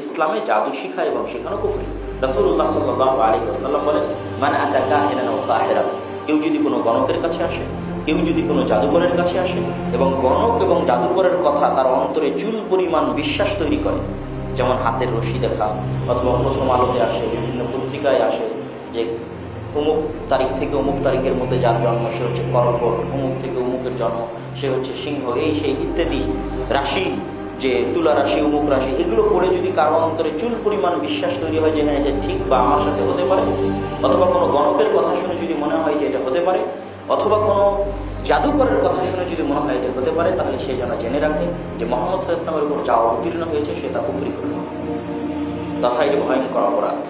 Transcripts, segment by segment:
ইসলামে জাদু শিখা এবং শেখানো কুফরি। রাসুল্লাহ সাল্লাহ আলী বলেন মানে হেনা ও সাহেরা কেউ যদি কোনো গণকের কাছে আসে, কেউ যদি কোনো জাদুকরের কাছে আসে এবং গণক এবং জাদুকরের কথা তার অন্তরে চুল পরিমাণ বিশ্বাস তৈরি করে, যেমন হাতের রশি দেখা অথবা প্রথম আলোতে আসে, বিভিন্ন পত্রিকায় আসে যে অমুক তারিখ থেকে অমুক তারিখের মধ্যে যার জন্ম, সে হচ্ছে কর্কট অমুক থেকে অমুকের জন্ম, সে হচ্ছে সিংহ, এই, সেই ইত্যাদি রাশি যে তুলা রাশি, অমুক রাশি, এগুলো পড়ে যদি কারও অন্তরে চুল পরিমাণ বিশ্বাস তৈরি হয় যে হ্যাঁ এটা ঠিক বা আমার সাথে হতে পারে, অথবা কোনো গণকের কথা শুনে যদি মনে হয় যে এটা হতে পারে, অথবা কোনো জাদুকরের কথা শুনে যদি মনে হয় এটা হতে পারে, তাহলে সে যেন জেনে রাখে যে মোহাম্মদ সাল্লাহ উপর যা অবতীর্ণ হয়েছে সে তা কুফরি করল তথা এটি ভয়ঙ্কর অপরাধ।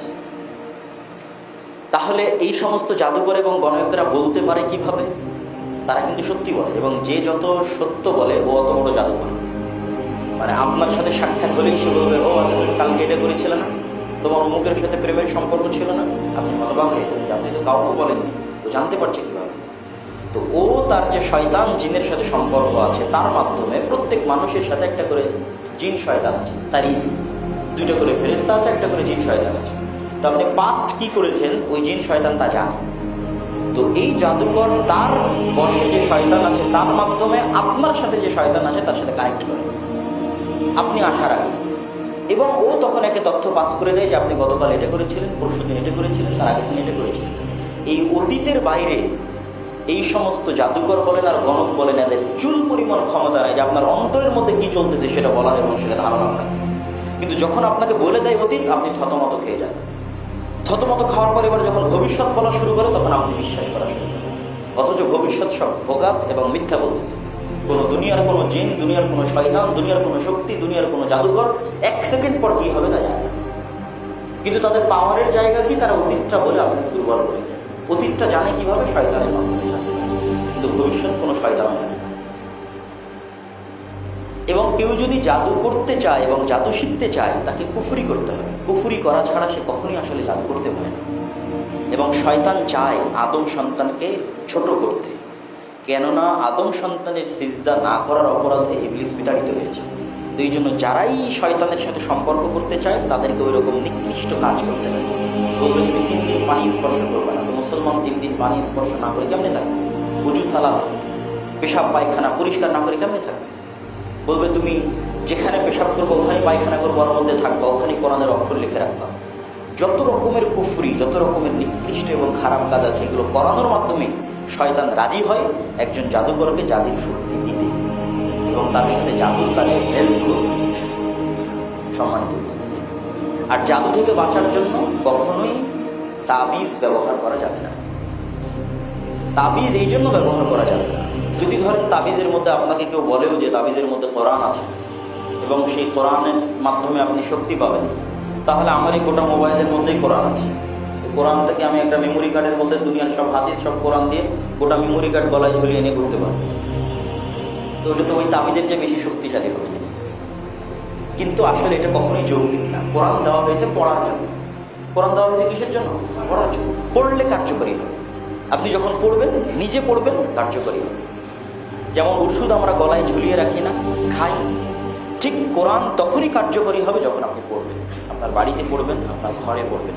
তাহলে এই সমস্ত জাদুকর এবং গণকেরা বলতে পারে কীভাবে? তারা কিন্তু সত্যি বলে, এবং যে যত সত্য বলে, ও অত বড় জাদুকর। মানে আপনার সাথে সাক্ষাৎ হলেই সে বলবে, ও আচ্ছা তুমি কালকে এটা করেছিলে না? তোমার অমুকের সাথে প্রেমের সম্পর্ক ছিল না? আপনি হতবাক হয়ে যাবেন, আপনি তো কাউকে বলেননি। ও জানতে পারছে কীভাবে? তো ও তার যে শয়তান, জিনের সাথে সম্পর্ক আছে, তার মাধ্যমে প্রত্যেক মানুষের সাথে একটা করে জিন শয়তান আছে, তারই দুইটা করে ফেরেস্তা আছে, একটা করে জিন শয়তান আছে। তো আপনি পাস্ট কি করেছেন, ওই জিন শয়তান তা জানে তো এই জাদুকর তার বর্ষে যে শয়তান আছে, তার মাধ্যমে আপনার সাথে যে শয়তান আছে, তার সাথে কানেক্ট করে। আপনি আসার আগে। এবং ও তখন একে তথ্য পাস করে দেয় যে আপনি গতকাল এটা করেছিলেন, পরশু দিন এটা করেছিলেন, তার আগের দিন এটা করেছিলেন। এই অতীতের বাইরে এই সমস্ত জাদুকর বলেন আর গণক বলেন, এদের চুল পরিমাণ ক্ষমতা নেই যে আপনার অন্তরের মধ্যে কি চলতেছে সেটা বলার এবং সেটা ধারণা করার কিন্তু যখন আপনাকে বলে দেয় অতীত, আপনি থতমত খেয়ে যান। থতমত খাওয়ার পর এবার যখন ভবিষ্যৎ বলা শুরু করে, তখন আপনি বিশ্বাস করা শুরু করেন। অথচ ভবিষ্যৎ সব ফোকাস এবং মিথ্যা বলতেছে। কোনো দুনিয়ার কোনো জিন, দুনিয়ার কোনো শয়তান, দুনিয়ার কোনো শক্তি, দুনিয়ার কোনো জাদুকর এক সেকেন্ড পর কি হবে তা জানে কিন্তু তাদের পাওয়ারের জায়গা কি? তারা অতীতটা বলে আপনাকে দুর্বল করে অতীতটা জানে কীভাবে? শয়তানের মাধ্যমে জানে। কিন্তু ভবিষ্যৎ কোনো শয়তান জানে না। এবং কেউ যদি জাদু করতে চায় এবং জাদু শিখতে চায়, তাকে কুফুরি করতে হবে। কুফুরি করা ছাড়া সে কখনই আসলে জাদু করতে পারে না। এবং শয়তান চায় আদম সন্তানকে ছোট করতে। কেননা আদম সন্তানের সিজদা না করার অপরাধে ইবলিস বিতাড়িত হয়েছে। তো এই জন্য যারাই শয়তানের সাথে সম্পর্ক করতে চায়, তাদেরকে ওই রকম নিকৃষ্ট কাজ করতে হবে বলবে, তুমি তিন দিন পানি স্পর্শ করবে না। তো মুসলমান তিন দিন পানি স্পর্শ না করে কেমনে থাকবে? উজু, সালাম, পেশাব, পায়খানা পরিষ্কার না করে কেমনে থাকবে? বলবে, তুমি যেখানে পেশাব করব ওখানে পায়খানা করব, ওর মধ্যে থাকবা ওখানে কোরআনের অক্ষর লিখে রাখবা। যত রকমের কুফরি, যত রকমের নিকৃষ্ট এবং খারাপ কাজ আছে, এগুলো করানোর মাধ্যমে শয়তান রাজি হয় একজন জাদুকরকে জাতির শক্তি দিতে এবং তার সাথে জাদুর কাজে হেল্প করতে। সম্মানিত উপস্থিতি। আর জাদু থেকে বাঁচার জন্য কখনোই তাবিজ ব্যবহার করা যাবে না। তাবিজ এই জন্য ব্যবহার করা যাবে না। যদি ধরেন তাবিজের মধ্যে আপনাকে কেউ বলেও যে তাবিজের মধ্যে কোরআন আছে এবং সেই কোরআনের মাধ্যমে আপনি শক্তি পাবেন তাহলে আমার এই গোটা মোবাইলের মধ্যেই কোরআন আছে। কোরআন থেকে আমি একটা মেমোরি কার্ডের মধ্যে দুনিয়ার সব হাদিস, সব কোরআন দিয়ে গোটা মেমোরি কার্ড গলায় ঝুলিয়ে নিয়ে করতে পারব। তো ওটা তো ওই তাবিজের চেয়ে বেশি শক্তিশালী হবে। কিন্তু আসলে এটা কখনোই যৌক্তিক না। কোরআন দেওয়া হয়েছে পড়ার জন্য। কোরআন দেওয়া হয়েছে কিসের জন্য? পড়ার জন্য। পড়লে কার্যকরী হবে। আপনি যখন পড়বেন, নিজে পড়বেন, কার্যকরী হবে। যেমন ওষুধ আমরা গলায় ঝুলিয়ে রাখি না, খাই ঠিক কোরআন তখনই কার্যকরী হবে যখন আপনি পড়বেন। আপনার বাড়িতে পড়বেন আপনার ঘরে পড়বেন